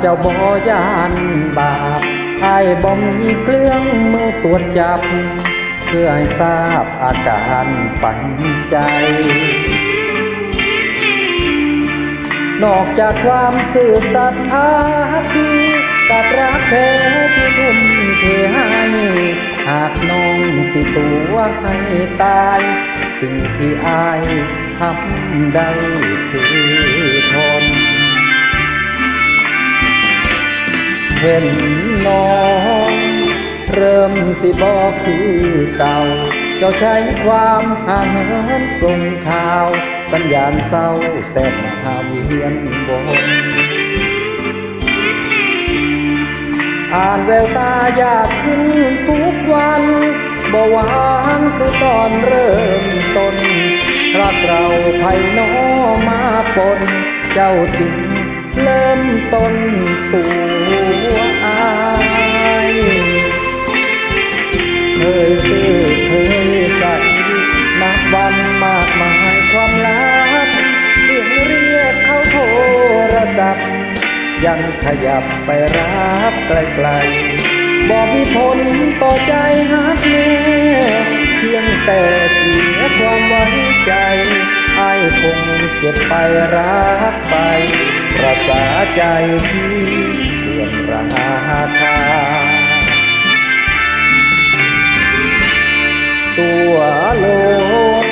เจ้าบ่ยานบาปไอ้บ่มีเครื่องมือตรวจจับ เพื่อให้ทราบอาการปันใจ นอกจากความสื่อสัตย์อาทีกับรักแท้ที่ทุ่มเทให้หากน้องสิตัวให้ตาย สิ่งที่อายทำได้คือทน เห็นน้อง เริ่มสิบอกคือเก่า เจ้าใช้ความห่างเหินส่งข่าว สัญญาณเศร้าแสบหาเวียนบนอ่านแววตาอยากขึ้นทุกวันบ่หวานคือตอนเริ่มต้นรักเราไทยน้อมาปนเจ้าจึง เริ่มต้นตัวอายเคยซื้อเคยใส่นับวันมากมายความลับเสียงเรียกเขาโทรศัพท์ยังขยับไปรับไกลๆบอกมีผลต่อใจฮักแน่ งเก็บไปรักไปปรักษาใจที่เสื่อมราคาตัวโลด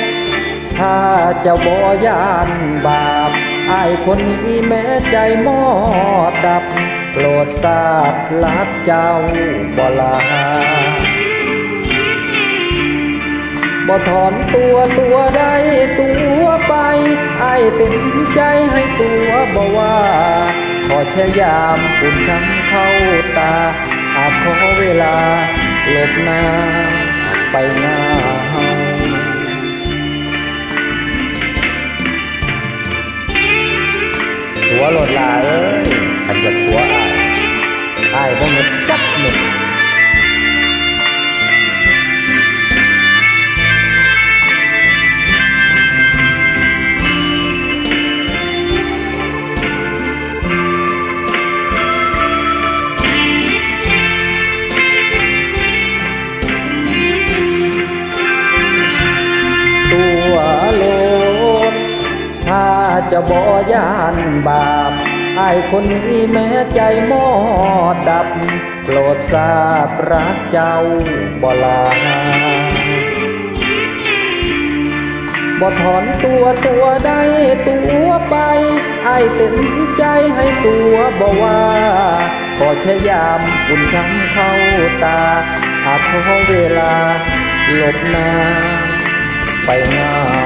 ถ้าเจ้าบ่ยานบาปไอ้ายคนนี้แม้ใจมอดดับโปรดทราบรักเจ้าบ่ลาบ่ถอนตัวตัว บ่ว่า ขอแค่ยามอุ่นช้ำเข้าตา อาจขอเวลาหลบหน้า ไปหน้าหัวหลดลาเอ้ย จะบ่ยานบาปไอ้คนนี้แม้ใจมอดดับ โปรดทราบรักเจ้าบ่ลาบ่ถอนตัวตัวใดตัวไปไอ้เต็มใจให้ตัวบ่ว่าขอแค่ยามอุ่นช้ำเข้าตาหากขอเวลาหลบหน้าไปงา